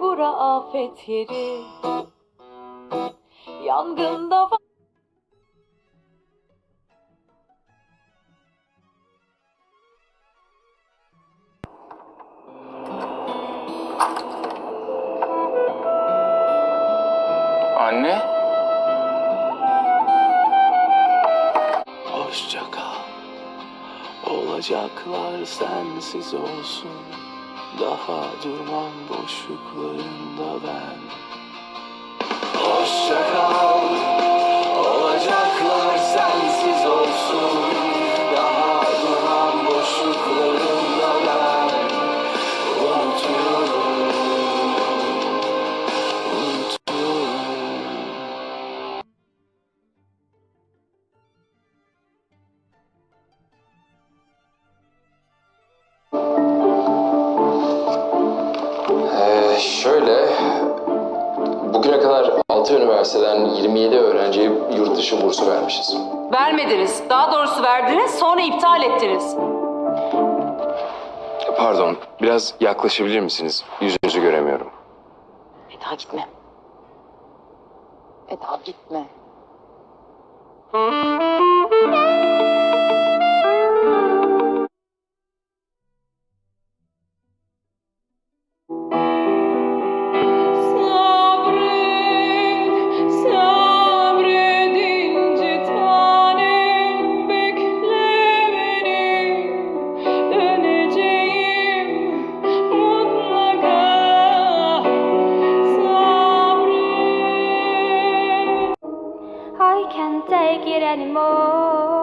bura afet yeri Yangında var Anne? Hoşça kal. Olacaklar sensiz olsun. Daha durmam boşluklarında ben. Şöyle, bugüne kadar 6 üniversiteden 27 öğrenciye yurt dışı bursu vermişiz. Vermediniz. Daha doğrusu verdiniz sonra iptal ettiniz. Pardon, biraz yaklaşabilir misiniz? Yüzünüzü göremiyorum. Eda gitme. Eda gitme. I can't take it anymore.